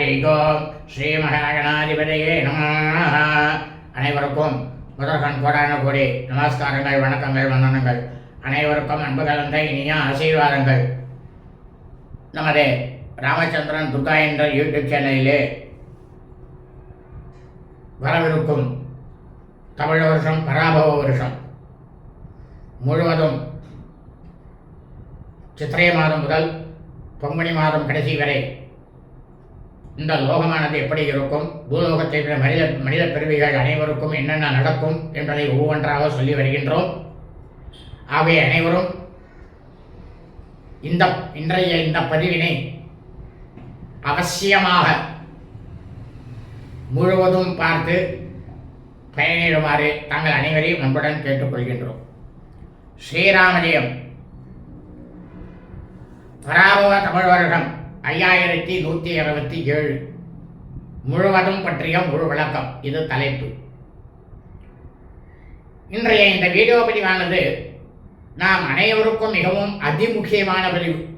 ஹரிகோ ஸ்ரீ மகாகணாதிபதியே நம. அனைவருக்கும் முதற்கண் கோடான கோடி நமஸ்காரங்கள் வணக்கங்கள் வந்தனங்கள். அனைவருக்கும் அன்பு கலந்த இனிய ஆசீர்வாதங்கள். நமது ராமச்சந்திரன் துர்கா என்ற யூடியூப் சேனலிலே வரவிருக்கும் தமிழ் வருஷம் பராபவ வருஷம். முழுவதும் சித்திரை மாதம் முதல் பொங்கனி மாதம் கடைசி வரை இந்த லோகமானது எப்படி இருக்கும்? பூலோகத்தில் உள்ள மனித மனித பிறவிகள் அனைவருக்கும் என்னென்ன நடக்கும் என்பதை ஒவ்வொன்றாக சொல்லி வருகின்றோம். ஆகவே அனைவரும் இந்த இன்றைய இந்த பதிவினை அவசியமாக முழுவதும் பார்த்து பயனிடுமாறு தாங்கள் அனைவரையும் அன்புடன் கேட்டுக்கொள்கின்றோம். ஸ்ரீராமஜயம். பராபவ தமிழ் வருடம். ஐயாயிரத்தி நூற்றி இருபத்தி ஏழு. முழுவதும் பற்றிய முழு விளக்கம். இது தலைப்பு. இன்றைய இந்த வீடியோ பதிவானது நாம் அனைவருக்கும் மிகவும் அதிமுக்கியமான பதிவு.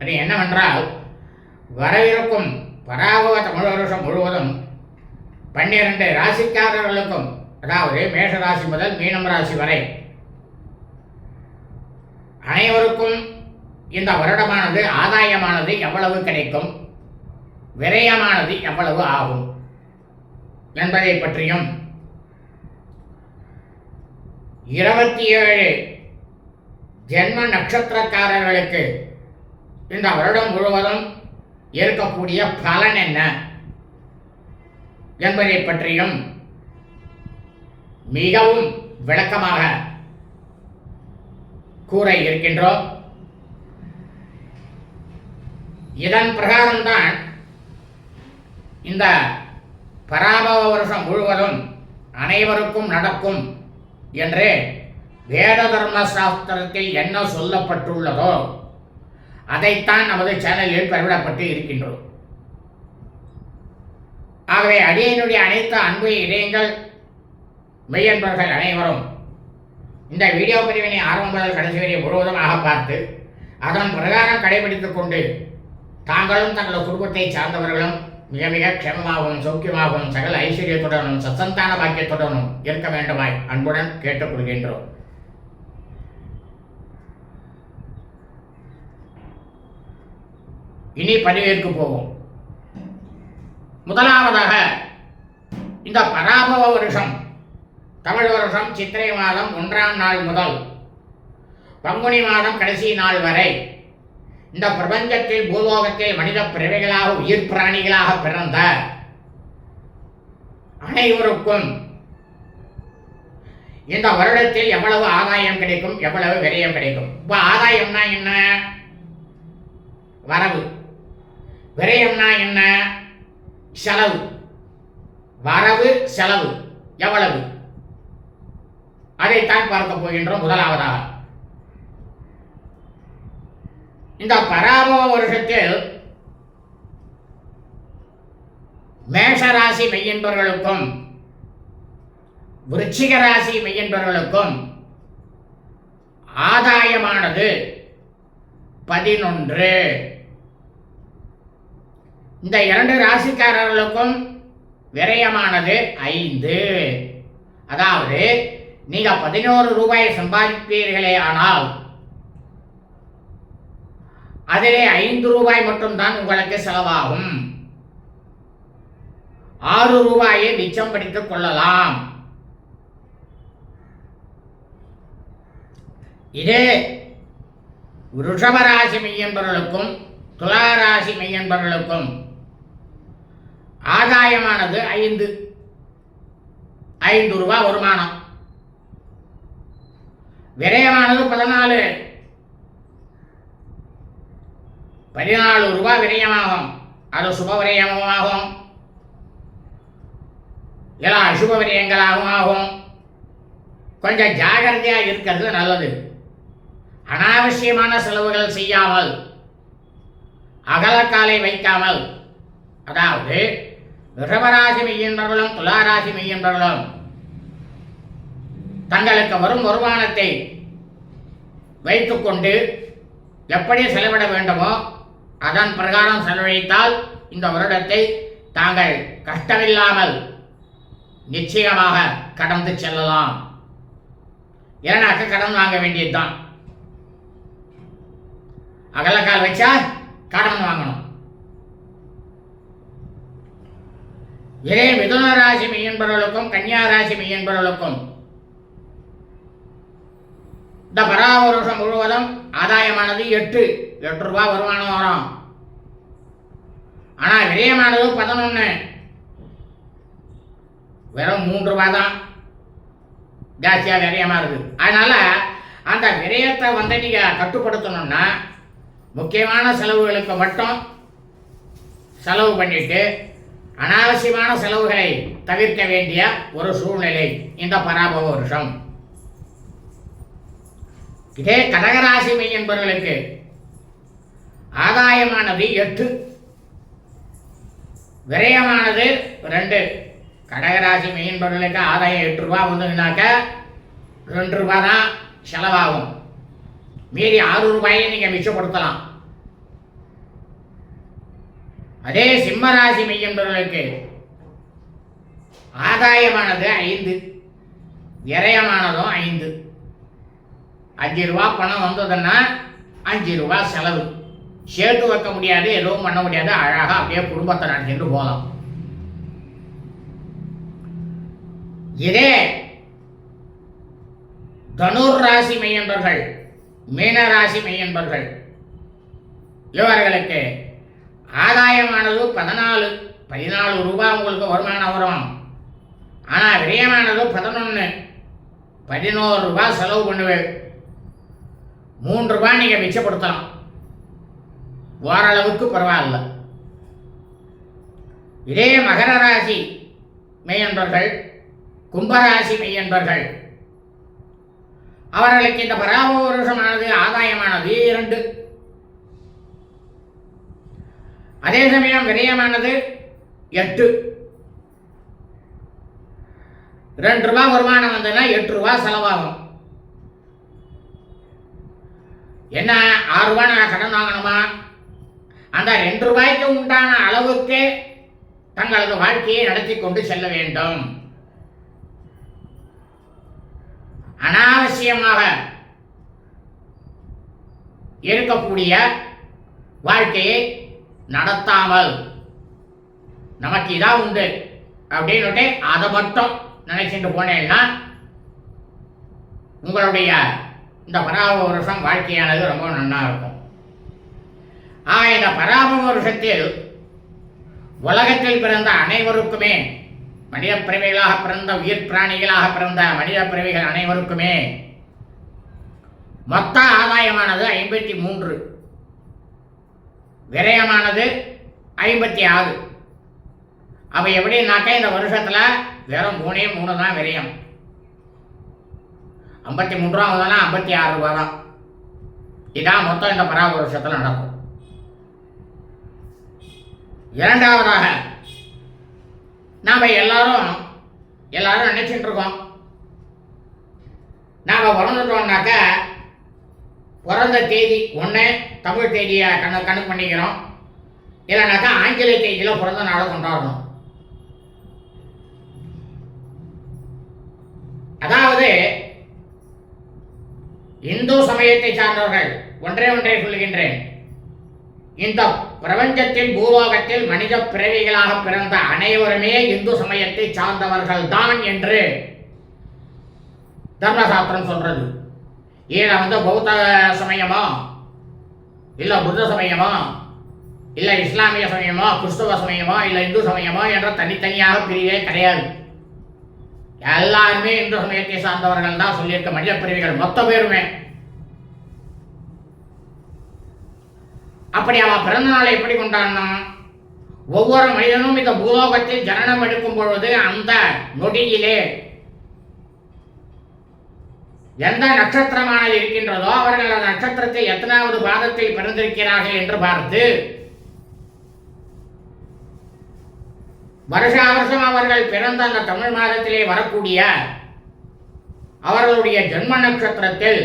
அது என்னவென்றால் வரவிருக்கும் பராபவ தமிழ் வருஷம் முழுவதும் பன்னிரண்டு ராசிக்காரர்களுக்கும் அதாவது மேஷ ராசி முதல் மீனம் ராசி வரை அனைவருக்கும் இந்த வருடமானது ஆதாயமானது எவ்வளவு கிடைக்கும்? விரயமானது எவ்வளவு ஆகும்? என்பதை பற்றியும். இருபத்தி ஏழு ஜென்ம நட்சத்திரக்காரர்களுக்கு இந்த வருடம் முழுவதும் இருக்கக்கூடிய பலன் என்ன? என்பதை பற்றியும் மிகவும் விளக்கமாக கூற இருக்கின்றோம். இதன் பிரகாரம்தான் இந்த பராபவ வருஷம் முழுவதும் அனைவருக்கும் நடக்கும் என்று வேத தர்ம சாஸ்திரத்தில் என்ன சொல்லப்பட்டுள்ளதோ அதைத்தான் நமது சேனலில் பதிவிடப்பட்டு இருக்கின்றோம். ஆகவே அடியனுடைய அனைத்து அன்பு இதயங்கள் மெய்யன்பர்கள் அனைவரும் இந்த வீடியோ பிரிவினை ஆரம்பம் முதல் கடைசி வரை முழுவதுமாக பார்த்து அதன் பிரகாரம் கடைபிடித்துக் கொண்டு தாங்களும் தங்களது குடும்பத்தை சார்ந்தவர்களும் மிக மிக க்ஷமமாகவும் சௌக்கியமாகவும் சகல ஐஸ்வர்யத்துடனும் சசந்தான பாக்கியத்துடனும் இருக்க வேண்டுமாய் அன்புடன் கேட்டுக்கொள்கின்றோம். இனி பதிவேற்கு போவோம். முதலாவதாக இந்த பராபவ வருஷம் தமிழ் வருஷம் சித்திரை மாதம் ஒன்றாம் நாள் முதல் பங்குனி மாதம் கடைசி நாள் வரை இந்த பிரபஞ்சத்தில் பூலோகத்தில் மனித பிறவிகளாக உயிர் பிராணிகளாக பிறந்த அனைவருக்கும் இந்த வருடத்தில் எவ்வளவு ஆதாயம் கிடைக்கும் எவ்வளவு விரயம் கிடைக்கும்? இப்போ ஆதாயம்னா என்ன? வரவு. விரயம்னா என்ன? செலவு. வரவு செலவு. எவ்வளவு? அதைத்தான் பார்க்க போகின்றோம் முதலாவதாக. இந்த பராபவ வருஷத்தில் மேஷராசி மெய்யன்பர்களுக்கும் விருச்சிக ராசி மெய்யன்பர்களுக்கும் ஆதாயமானது பதினொன்று. இந்த இரண்டு ராசிக்காரர்களுக்கும் விரயமானது ஐந்து. அதாவது நீங்க பதினோரு ரூபாய் சம்பாதிப்பீர்களே ஆனால் அதிலே ஐந்து ரூபாய் மட்டும்தான் உங்களுக்கு செலவாகும். ஆறு ரூபாயை மிச்சம் படித்துக் கொள்ளலாம். இதே ரிஷபராசி மெய்யன்பர்களுக்கும் துளாராசி மெய்யன்பர்களுக்கும் ஆதாயமானது ஐந்து. ஐந்து ரூபாய் வருமானம். விரயமானது பதினாலு. பதினாலு ரூபாய் விரயமாகும் அது சுபவிரயமும் ஆகும் எல்லா அசுப விரயங்களாகவும் ஆகும் கொஞ்சம் ஜாகிரதையாக இருக்கிறது நல்லது அனாவசியமான செலவுகள் செய்யாமல் அகலக்காலை வைக்காமல் அதாவது ரிஷபராசி மெய்யின்றவர்களும் துளாராசி மெய்யன்பர்களும் தங்களுக்கு வரும் வருமானத்தை வைத்துக்கொண்டு எப்படி செலவிட வேண்டுமோ அதன் பிரகாரம் செலவழித்தால் இந்த வருடத்தை தாங்கள் கஷ்டமில்லாமல் நிச்சயமாக கடந்து செல்லலாம். ஏன்னாக்க கடன் வாங்க வேண்டியதுதான். அகலக்கால் வச்சா கடன் வாங்கணும். இதே மிதுன ராசி மெய்யன்பர்களுக்கும் கன்னியா ராசி மெய்யன்பர்களுக்கும் இந்த பராமருஷம் முழுவதும் ஆதாயமானது எட்டு. எட்டு ரூபாய் வருமானம் வரும். ஆனால் விரயமானது பதினொன்று வெறும் மூன்று ரூபா தான் ஜாஸ்தியாக விரயமாக இருக்குது. அதனால் அந்த விரயத்தை வந்து நீங்கள் கட்டுப்படுத்தணும்னா முக்கியமான செலவுகளுக்கு மட்டும் செலவு பண்ணிட்டு அனாவசியமான செலவுகளை தவிர்க்க வேண்டிய ஒரு சூழ்நிலை இந்த பராபவ வருஷம். இதே கடகராசி மெய் என்பவர்களுக்கு ஆதாயமானது எட்டு விரயமானது ரெண்டு. கடகராசி மெய் பொருளுக்கு ஆதாயம் எட்டு ரூபா வந்ததுனாக்க ரெண்டு ரூபா தான் செலவாகும். மீறி ஆறு ரூபாயை நீங்கள் மிச்சப்படுத்தலாம். அதே சிம்மராசி மெய் பொருளுக்கு ஆதாயமானது ஐந்து விரயமானதும் ஐந்து. அஞ்சு ரூபா பணம் வந்ததுன்னா அஞ்சு ரூபா செலவு. சேர்த்து வைக்க முடியாது எதுவும் பண்ண முடியாது. அழகாக அப்படியே குடும்பத்தை நடத்திட்டு போகலாம் இதே தனுர் ராசி மெய்யன்பர்கள் மீன ராசி மெய்யன்பர்கள் இவர்களுக்கு ஆதாயமானது பதினாலு பதினாலு ரூபாய் உங்களுக்கு வருமானம் வரும். ஆனால் விரயமானது பதினொன்று பதினோரு ரூபாய் செலவு பண்ணுவேன். மூன்று ரூபாய் நீங்கள் மிச்சப்படுத்தலாம். ஓரளவுக்கு பரவாயில்ல. இதே மகர ராசி மெய்யன்பர்கள் கும்பராசி மெய்யன்பர்கள் அவர்களுக்கு இந்த பராப வருஷமானது ஆதாயமானது இரண்டு. அதே சமயம் விரயமானது எட்டு. ரெண்டு ரூபாய் வருமானம் வந்ததுன்னா எட்டு ரூபா செலவாகும். என்ன ஆறு ரூபா நான் கடன் வாங்கணுமா? அந்த ரெண்டு ரூபாய்க்கு உண்டான அளவுக்கு தங்களது வாழ்க்கையை நடத்தி கொண்டு செல்ல வேண்டும். அனாவசியமாக இருக்கக்கூடிய வாழ்க்கையை நடத்தாமல் நமக்கு இதான் உண்டு அப்படின்னுட்டு அதை மட்டும் நினைச்சிட்டு போனேன்னா உங்களுடைய இந்த பராப வருஷம் வாழ்க்கையானது ரொம்ப நன்னா இருக்கும் ஆ இந்த வருஷத்தில் உலகத்தில் பிறந்த அனைவருக்குமே மனித பிறவிகளாக பிறந்த உயிர் பிராணிகளாக பிறந்த மனித பிறவிகள் அனைவருக்குமே மொத்த ஆதாயமானது ஐம்பத்தி மூன்று. விரயமானது ஐம்பத்தி ஆறு. அப்போ எப்படின்னாக்கா இந்த வருஷத்தில் வெறும் மூணே மூணு தான் விரயம். ஐம்பத்தி மூணு ரூபா முதல்ல ஐம்பத்தி ஆறு ரூபா தான். இதான் மொத்தம் இந்த பராக வருஷத்தில் நடக்கும். இரண்டாவதாக நாம் எல்லாரும் எல்லாரும் நினைச்சிட்டு இருக்கோம் நாம் வளர்ந்துட்டோம்னாக்கா பிறந்த தேதி ஒன்று தமிழ் தேதியை கணக்கு கணக்கு பண்ணிக்கிறோம். இல்லைனாக்கா ஆங்கில தேதியில் பிறந்த நாளை கொண்டாடணும். அதாவது இந்து சமயத்தை சார்ந்தவர்கள் ஒன்றே ஒன்றை சொல்கின்றேன் இந்த பிரபஞ்சத்தில் பூலோகத்தில் மனித பிறவிகளாக பிறந்த அனைவருமே இந்து சமயத்தை சார்ந்தவர்கள் தான் என்று தர்மசாஸ்திரம் சொல்றது. ஏன் வந்து பௌத்த சமயமா? இல்லை புத்த சமயமா? இல்லை இஸ்லாமிய சமயமா? கிறிஸ்துவ சமயமா? இல்லை இந்து சமயமா? என்ற தனித்தனியாக பிரிவே கிடையாது. எல்லாருமே இந்து சமயத்தை சார்ந்தவர்கள் தான் சொல்லியிருக்க. மனித பிரிவுகள் மொத்த பேருமே. அப்படி அவன் பிறந்த நாளை எப்படி கொண்டாடினான்? ஒவ்வொரு மனிதனும் இந்த பூலோகத்தில் ஜனனம் எடுக்கும் பொழுது அந்த நொடியிலே எந்த நட்சத்திரமானது இருக்கின்றதோ அவர்கள் அந்த நட்சத்திரத்தில் எத்தனாவது பாதத்தில் பிறந்திருக்கிறார்கள் என்று பார்த்து வருஷா வருஷம் அவர்கள் பிறந்த அந்த தமிழ் மாதத்திலே வரக்கூடிய அவர்களுடைய ஜென்ம நட்சத்திரத்தில்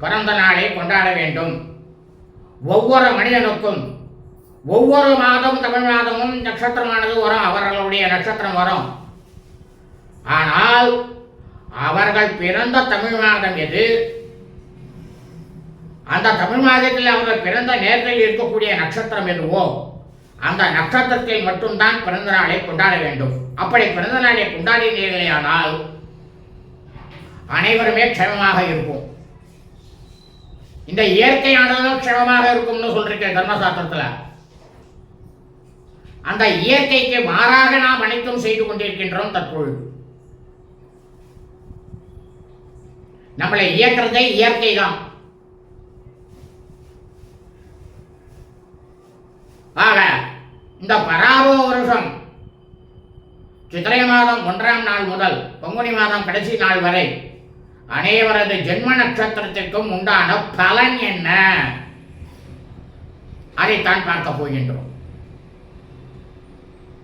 பிறந்த நாளை கொண்டாட வேண்டும். ஒவ்வொரு மனிதனுக்கும் ஒவ்வொரு மாதம் தமிழ் மாதமும் நட்சத்திரமானது வரும் அவர்களுடைய நட்சத்திரம் வரும். ஆனால் அவர்கள் பிறந்த தமிழ் மாதம் எது? அந்த தமிழ் மாதத்தில் அவர்கள் பிறந்த நேரத்தில் இருக்கக்கூடிய நட்சத்திரம் எதுவோ அந்த நட்சத்திரத்தில் மட்டும்தான் பிறந்த நாளை கொண்டாட வேண்டும். அப்படி பிறந்த நாளை கொண்டாடினீர்களேயானால் அனைவருமே க்ஷமமாக இருப்போம். இந்த இயற்கையானதும் க்ஷமமாக இருக்கும்னு சொல்றீங்க தர்மசாஸ்திரத்துல. அந்த இயற்கைக்கு மாறாக நாம் அனைத்தும் செய்து கொண்டிருக்கின்றோம் தற்பொழுது. நம்மளை இயக்கிறதே இயற்கை தான் ஆக இந்த பராபோ வருஷம் சித்திரை மாதம் ஒன்றாம் நாள் முதல் பங்குனி மாதம் கடைசி நாள் வரை அனைவரது ஜென்ம நட்சத்திரத்திற்கும் உண்டான பலன் என்ன? அதைத்தான் பார்க்க போகின்றோம்.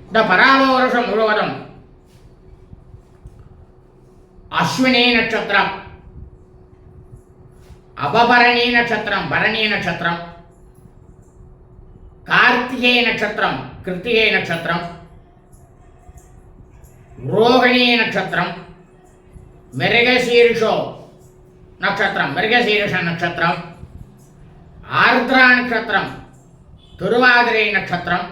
இந்த பராபோ வருஷம் முழுவதும் அஸ்வினி நட்சத்திரம் அபபரணி நட்சத்திரம் பரணி நட்சத்திரம் கார்த்திகை நட்சத்திரம் கிருத்திகை நட்சத்திரம் ரோகிணி நட்சத்திரம் மிருகசீரிஷோ நட்சத்திரம். மிருகசீரிஷ நட்சத்திரம். ஆர்திரா நட்சத்திரம். திருவாதிரை நட்சத்திரம்.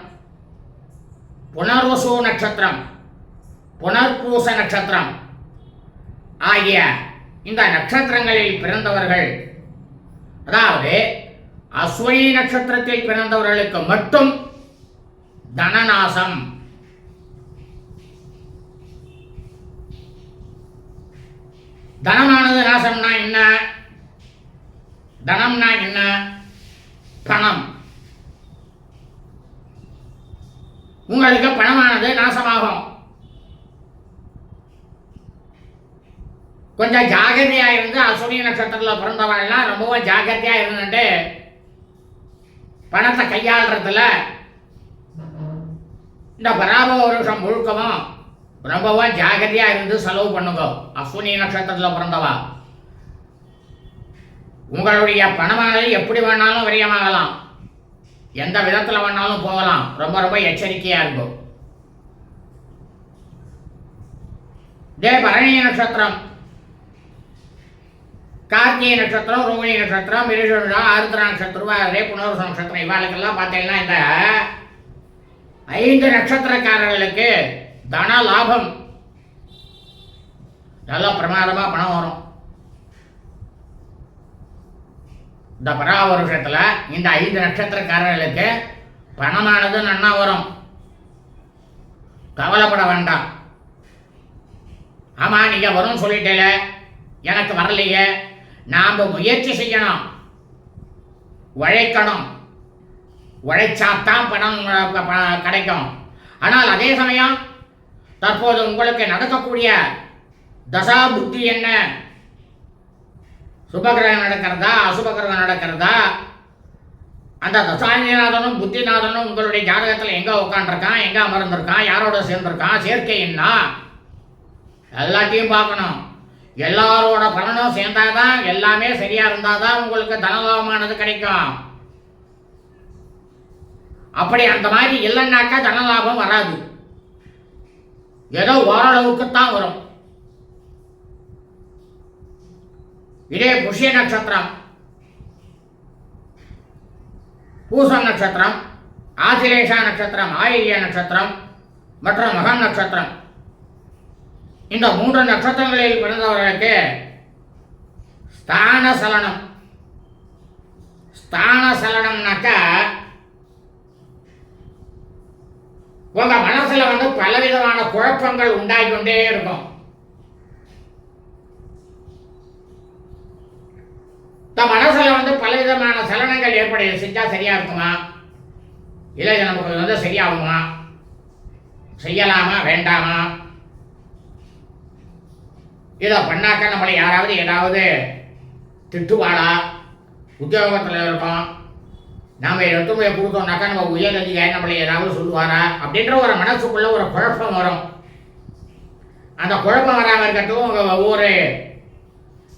புனர்வசு நட்சத்திரம். புனர்பூச நட்சத்திரம். ஆகிய இந்த நட்சத்திரங்களில் பிறந்தவர்கள் அதாவது அஸ்வினி நட்சத்திரத்தில் பிறந்தவர்களுக்கு மட்டும் தனநாசம். தனமானது நாசம்னா என்ன? தனம்னா என்ன? பணம். உங்களுக்கு பணமானது நாசமாகும். கொஞ்சம் ஜாகிரதையாக இருந்து அசூரிய நட்சத்திரத்தில் பிறந்தவங்கலாம் ரொம்பவும் ஜாகிரதையாக இருந்துட்டு பணத்தை கையாளுறதுல இந்த பராப வருஷம் ரொம்பவா ரொம்பவும் ஜாகிரதையா இருந்து செலவு பண்ணுங்க. அஸ்வினி நட்சத்திரத்தில் பிறந்தவா. உங்களுடைய பணமானது எப்படி வேணாலும் விரயமாகலாம். எந்த விதத்தில் வேணாலும் போகலாம். ரொம்ப ரொம்ப எச்சரிக்கையா இருக்கும் இதே பரணி நட்சத்திரம். கார்த்திகை நட்சத்திரம் ரோகிணி நட்சத்திரம் மிருஷம் ஆருத்ரா நட்சத்திரம் அதே புனர்வச நட்சத்திரம். இவாளுக்கெல்லாம் பார்த்தீங்கன்னா இந்த ஐந்து நட்சத்திரக்காரர்களுக்கு தன லாபம். நல்லா பிரமாதமாக பணம் வரும். இந்த பராவருஷத்துல இந்த ஐந்து நட்சத்திரக்காரர்களுக்கு பணமானது நன்னா வரும். கவலைப்பட வேண்டாம். ஆமாம் நீங்க வரும் சொல்லிட்டேல. எனக்கு வரலையே. நாம் முயற்சி செய்யணும். உழைக்கணும். உழைச்சாத்தான் பணம் கிடைக்கும். ஆனால் அதே சமயம் தற்போது உங்களுக்கு நடக்கக்கூடிய தசா புத்தி என்ன? சுபகிரகம் நடக்கிறதா அசுபகிரகம் நடக்கிறதா? அந்த தசாநிநாதனும் புத்திநாதனும் உங்களுடைய ஜாதகத்தில் எங்கே உட்காந்துருக்கான் எங்கே அமர்ந்திருக்கான் யாரோட சேர்ந்திருக்கான் சேர்க்கை என்ன? எல்லாத்தையும் பார்க்கணும். எல்லாரோட பலனும் சேர்ந்தாதான் எல்லாமே சரியாக இருந்தால் தான் உங்களுக்கு தனலாபமானது கிடைக்கும். அப்படி அந்த மாதிரி இல்லைன்னாக்கா தனலாபம் வராது. ஏதோ ஓரளவுக்கு தான் வரும். இதே புஷ்ய நட்சத்திரம். பூசம் நட்சத்திரம் ஆசிலேஷா நட்சத்திரம் ஆயிரிய நட்சத்திரம் மற்றும் மகம் நட்சத்திரம். இந்த மூன்று நட்சத்திரங்களில் பிறந்தவர்களுக்கு ஸ்தான சலனம் ஸ்தான சலனம்னாக்கா உங்க மனசுல வந்து பலவிதமான குழப்பங்கள் உண்டாகி கொண்டே இருக்கும். இந்த மனசுல வந்து பலவிதமான சலனங்கள் ஏற்படைய செஞ்சா சரியா இருக்குமா? இல்லை இது நமக்கு வந்து சரியாகுமா? செய்யலாமா வேண்டாமா? இதை பண்ணாக்க நம்மளை யாராவது ஏதாவது திட்டுவாளா? உத்தியோகத்தில் இருக்கோம். நாம் எடுத்து போய் கொடுத்தோம்னாக்கா நம்ம உயர் அதிகாரி நம்மளை ஏதாவது சொல்லுவாரா? அப்படின்ற ஒரு மனசுக்குள்ள ஒரு குழப்பம் வரும். அந்த குழப்பம் வராமல் இருக்கட்டும் உங்கள் ஒவ்வொரு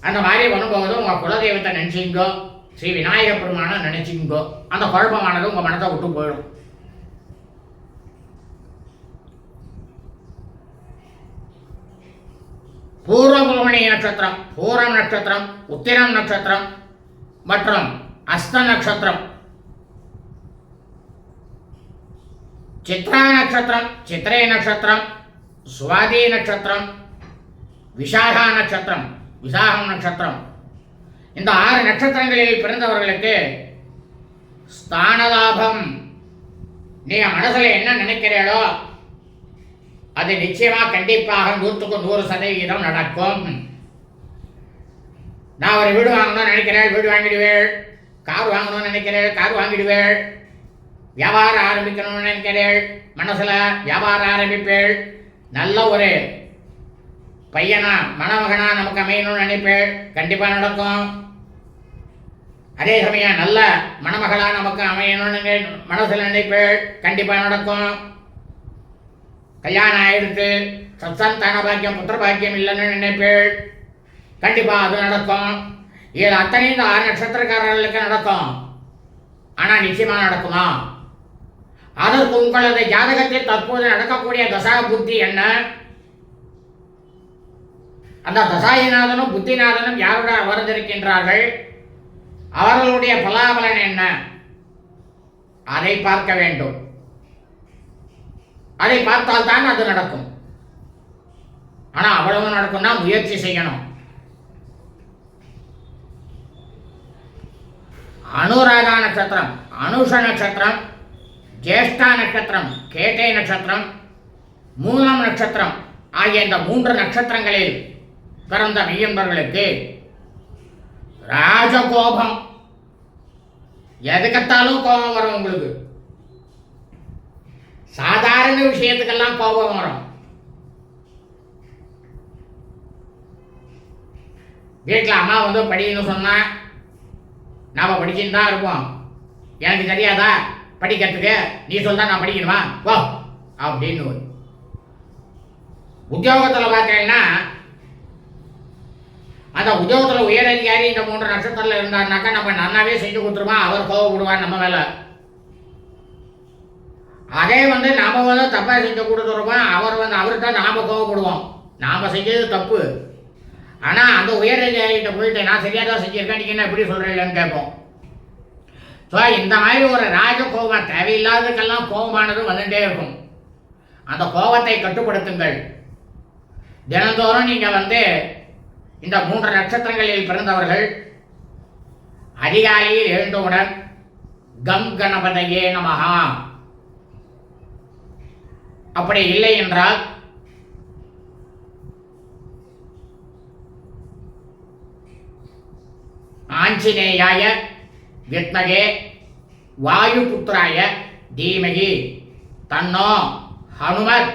அந்த மாதிரி வரும்போது உங்கள் குலதெய்வத்தை நினச்சிங்கோ ஸ்ரீ விநாயகர் பெருமானை நினச்சிங்கோ அந்த குழப்பமானது உங்கள் மனத்தை விட்டு போயிடும். பூர்வபூமணி நட்சத்திரம் பூரம் நட்சத்திரம் உத்திரம் நட்சத்திரம் மற்றும் அஸ்த நட்சத்திரம். சித்ரா நட்சத்திரம் சித்திரை நட்சத்திரம் சுவாதி நட்சத்திரம் விசாகா நட்சத்திரம் விசாகம் நட்சத்திரம் இந்த ஆறு நட்சத்திரங்களில் பிறந்தவர்களுக்கு ஸ்தானலாபம். நீ மனசில் என்ன நினைக்கிறீங்களோ அது நிச்சயமாக கண்டிப்பாக நூற்றுக்கு நூறு சதவிகிதம் நடக்கும். நான் ஒரு வீடு வாங்கணும்னு நினைக்கிறேன் வீடு வாங்கிடுவேள். கார் வாங்கணும்னு நினைக்கிறேன் கார் வாங்கிடுவேள். வியாபாரம் ஆரம்பிக்கணும்னு நினைக்கிறேள். மனசில் வியாபாரம் ஆரம்பிப்பேள். நல்ல ஒரு பையனா மணமகனா நமக்கு அமையணும்னு நினைப்பேள். கண்டிப்பாக நடக்கும். அதே சமயம் நல்ல மணமகளாக நமக்கு அமையணும்னு மனசில் நினைப்பேள். கண்டிப்பாக நடக்கும். கல்யாணம் ஆயிடுத்து சத்சந்தான பாக்கியம் புத்திர பாக்கியம் இல்லைன்னு நினைப்பேள். கண்டிப்பாக அது நடக்கும். இது அத்தனையும் இந்த ஆறு நட்சத்திரக்காரர்களுக்கு நடக்கும். ஆனால் நிச்சயமாக நடக்குமா? அதற்கு உங்களது ஜாதகத்தில் தற்போது நடக்கக்கூடிய தசா புத்தி என்ன? அந்த தசாயிநாதனும் புத்திநாதனும் யாருடன் அமர்ந்திருக்கின்றார்கள்? அவர்களுடைய பலாபலன் என்ன? அதை பார்க்க வேண்டும். அதை பார்த்தால் தான் அது நடக்கும். ஆனா அவ்வளவு நடக்கும்னா முயற்சி செய்யணும். அனுராதா நட்சத்திரம் அனுஷ நட்சத்திரம் ஜேஷ்டா நட்சத்திரம் கேட்டை நட்சத்திரம் மூலம் நட்சத்திரம் ஆகிய இந்த மூன்று நட்சத்திரங்களில் பிறந்த மெய்யன்பர்களுக்கு ராஜகோபம். எதுக்கத்தாலும் கோபம் வரும் உங்களுக்கு. சாதாரண விஷயத்துக்கெல்லாம் கோபம் வரும். வீட்டில் அம்மா வந்து படிக்கணும்னு சொன்னா நாம படிச்சுட்டு தான் இருப்போம். எனக்கு தெரியாதா? படிக்கிறதுக்கு நீ சொல்ல நான் படிக்கணுமா? வா அப்படின்னு உத்தியோகத்தில் உத்தியோகத்துல பார்த்தீங்கன்னா அந்த உத்தியோகத்தில் உயர் அதிகாரி இந்த மூன்று நட்சத்திரத்தில் இருந்தாருனாக்கா நம்ம நன்னாவே செஞ்சு கொடுத்துருமா அவர் கோவப்படுவார் நம்ம வேலை அதே வந்து நாம வந்து தப்பாக செஞ்சு கொடுத்துருப்போம் அவர் வந்து அவர்கிட்ட நாம் கோவப்படுவோம். நாம் செஞ்சது தப்பு. ஆனால் அந்த உயர் அதிகாரிகிட்ட போயிட்டு நான் சரியாக தான் செஞ்சிருக்கேன் நீங்க என்ன எப்படி சொல்கிறீங்கன்னு கேட்போம். ஸோ இந்த மாதிரி ஒரு ராஜ கோபம் தேவையில்லாததுக்கெல்லாம் கோபமானது வந்துட்டே இருக்கும். அந்த கோபத்தை கட்டுப்படுத்துங்கள். தினந்தோறும் நீங்கள் வந்து இந்த மூன்று நட்சத்திரங்களில் பிறந்தவர்கள் அதிகாலையில் எழுந்தவுடன் கம் கணபதையே நமகா அப்படி இல்லை என்றால் ஆஞ்சநேயாய வித்மகே வாயுபுத்திராய தீமகி. தன்னோ ஹனுமத்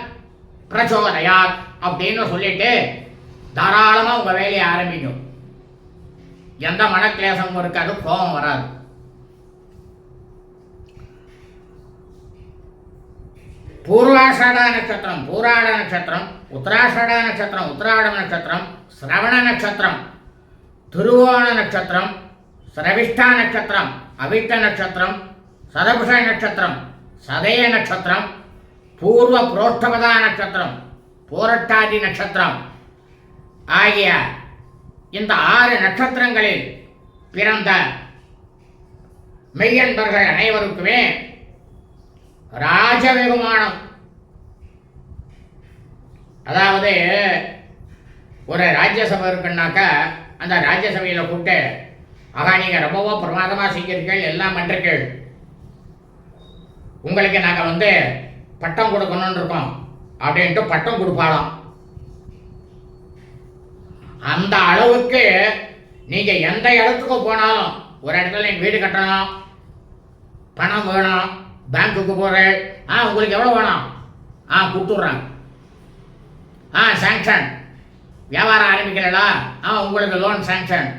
பிரச்சோதயாத் அப்படின்னு சொல்லிட்டு தாராளமா உங்க வேலையை ஆரம்பிக்கும் எந்த மனக்லேசமும் இருக்காது கோபம் வராது. பூர்வாஷாடா நட்சத்திரம் பூராட நட்சத்திரம் உத்தராஷாடா நட்சத்திரம் உத்தராட நட்சத்திரம் சிரவண நட்சத்திரம் திருவோண நட்சத்திரம் சரவிஷ்டா நட்சத்திரம் அவிட்ட நட்சத்திரம் சதபுஷ நட்சத்திரம் சதய நட்சத்திரம் பூர்வ புரோஷ்டபதா நட்சத்திரம் போரட்டாதி நட்சத்திரம் ஆகிய இந்த ஆறு நட்சத்திரங்களில் பிறந்த மெய்யன்பர்கள் அனைவருக்குமே ராஜவெகுமானம் அதாவது ஒரு ராஜ்யசபை இருக்குன்னாக்கா அந்த ராஜ்யசபையில் கூப்பிட்டு ஆகா நீங்கள் ரொம்பவும் பிரமாதமாக செய்கிறீர்கள் எல்லாம் பண்ணுறீர்கள் உங்களுக்கு நாங்கள் வந்து பட்டம் கொடுக்கணும்னு இருக்கோம் அப்படின்ட்டு பட்டம் கொடுப்பாளாம். அந்த அளவுக்கு நீங்கள் எந்த இடத்துக்கு போனாலும் ஒரு இடத்துல நீங்கள் வீடு கட்டணும் பணம் வேணும் பேங்க்குக்கு போகிறேன் ஆ உங்களுக்கு எவ்வளோ வேணும்? ஆ கொடுத்துட்றாங்க. ஆ சாங்ஷன் வியாபாரம் ஆரம்பிக்கிறீங்களா ஆ உங்களுக்கு லோன் சாங்ஷன்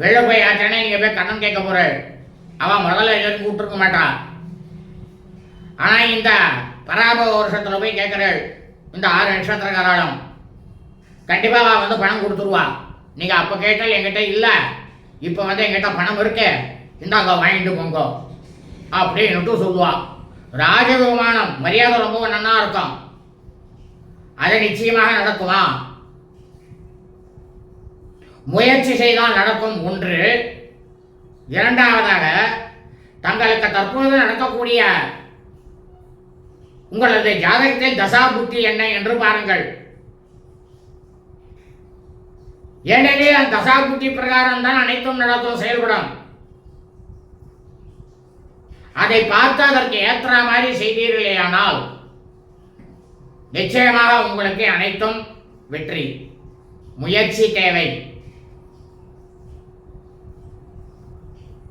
வெளில போய் ஆச்சானே நீங்கள் போய் கண்ணன் கேட்க போகிற அவன் முதல்ல எதுவும் கூப்பிட்டுருக்க மாட்டான் ஆனால் இந்த பராபவ வருஷத்தில் போய் கேட்குறாள் இந்த ஆறு நட்சத்திரக்காராலும் கண்டிப்பாக அவன் வந்து பணம் கொடுத்துருவா. நீங்கள் அப்போ கேட்டால் என்கிட்ட இல்லை. இப்போ வந்து என்கிட்ட பணம் இருக்கு. இந்தாங்க வாங்கிட்டு போங்க. அப்படின்னுட்டு சொல்லுவாள் ராஜ விமானம் மரியாதை ரொம்ப நன்னா இருக்கும் அது நிச்சயமாக நடக்குமா? முயற்சி செய்தால் நடக்கும் ஒன்று. இரண்டாவதாக தங்களுக்கு தற்போது நடக்கக்கூடிய உங்களது ஜாதகத்தில் தசா புத்தி என்ன என்று பாருங்கள். ஏனெனில் அந்த தசா புத்தி பிரகாரம் தான் அனைத்தும் நடக்கும் செயல்படும். அதை பார்த்து அதற்கு ஏற்ற மாதிரி செய்தீர்களேயானால் நிச்சயமாக உங்களுக்கு அனைத்தும் வெற்றி முயற்சி தேவை.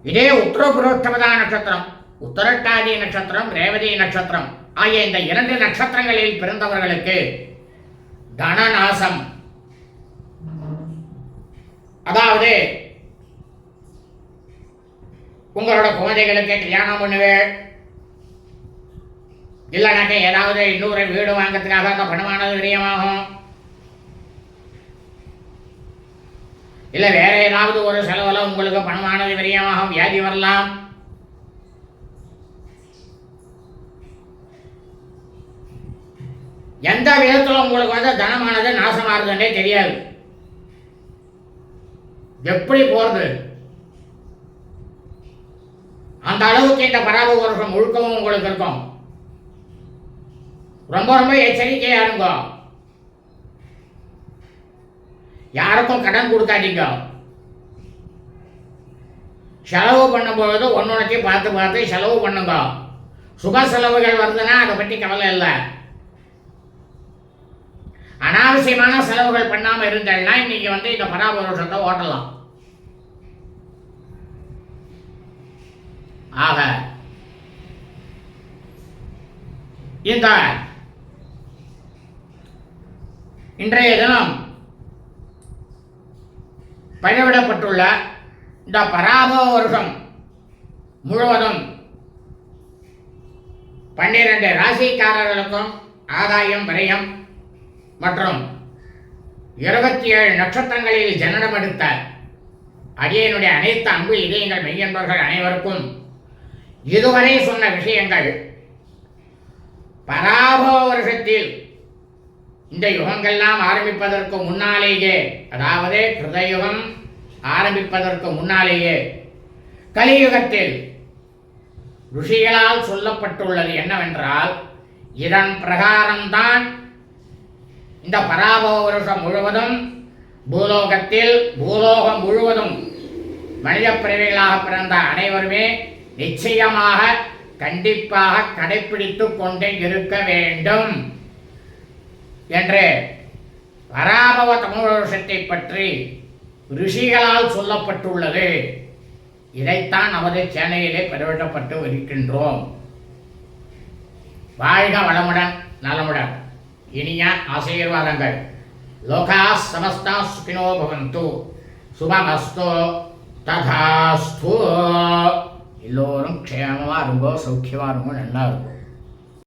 இதே உத்தரபுரோத்தமதா நட்சத்திரம் உத்தரட்டாதி நட்சத்திரம் ரேவதி நட்சத்திரம் ஆகிய இந்த இரண்டு நட்சத்திரங்களில் பிறந்தவர்களுக்கு தனநாசம். அதாவது உங்களோட குழந்தைகளுக்கு கல்யாணம் பண்ணுவேன் இல்லைனாக்க ஏதாவது இன்னொரு வீடு வாங்கிறதுக்காக அந்த பணமானது விரியமாகும். இல்லை வேற ஏதாவது ஒரு செலவில் உங்களுக்கு பணமானது விரயமாகும் வியாதி வரலாம். எந்த விதத்தில் உங்களுக்கு வந்து தனமானது நாசமாகுதுன்னே தெரியாது. எப்படி போறது? அந்த அளவுக்கு இந்த பராப வருஷம் முழுக்கவும் உங்களுக்கு இருக்கும். ரொம்ப ரொம்ப எச்சரிக்கையாக இருக்கும் யாருக்கும் கடன் கொடுக்காதீங்க. செலவு பண்ணும்பொழுது ஒன்னொன்றையும் பார்த்து பார்த்து செலவு பண்ணுங்க. சுப செலவுகள் வருதுன்னா அதை பற்றி கவலை இல்லை. அனாவசியமான செலவுகள் பண்ணாமல் இருந்தேன்னா இன்னைக்கு வந்து இந்த பராமரிசத்தை ஓட்டலாம். ஆக இந்த இன்றைய தினம் பதிவிடப்பட்டுள்ள இந்த பராபவ வருஷம் முழுவதும் பன்னிரண்டு ராசிக்காரர்களுக்கும் ஆதாயம் விரயம் மற்றும் இருபத்தி ஏழு நட்சத்திரங்களில் ஜனனம் எடுத்த அடியனுடைய அனைத்து அன்பு இதயங்கள் மெய்யன்பர்கள் அனைவருக்கும் இதுவரை சொன்ன விஷயங்கள். பராபவ வருஷத்தில் இந்த யுகங்கள்லாம் ஆரம்பிப்பதற்கு முன்னாலேயே அதாவது கிருதயுகம் ஆரம்பிப்பதற்கு முன்னாலேயே கலியுகத்தில் ருஷிகளால் சொல்லப்பட்டுள்ளது என்னவென்றால் இதன் பிரகாரம்தான் இந்த பராபவ வருஷம் முழுவதும் பூலோகத்தில் பூலோகம் முழுவதும் மனித பிறவிகளாக பிறந்த அனைவருமே நிச்சயமாக கண்டிப்பாக கடைபிடித்துக் கொண்டே இருக்க வேண்டும் என்று பராபவ தமிழ் வருஷத்தை பற்றி ரிஷிகளால் சொல்லப்பட்டுள்ளது. இதைத்தான் நமது சேனையிலே பதிவிடப்பட்டு இருக்கின்றோம். வாழ்க வளமுடன் நலமுடன். இனிய ஆசீர்வாதங்கள். லோகா சமஸ்தா சுகினோ பவந்து. சுபமஸ்தோ ததாஸ்து. எல்லோரும் க்ஷேமமாக இருங்கோ சௌக்கியமாக இருங்கோ நல்லா இருக்கும்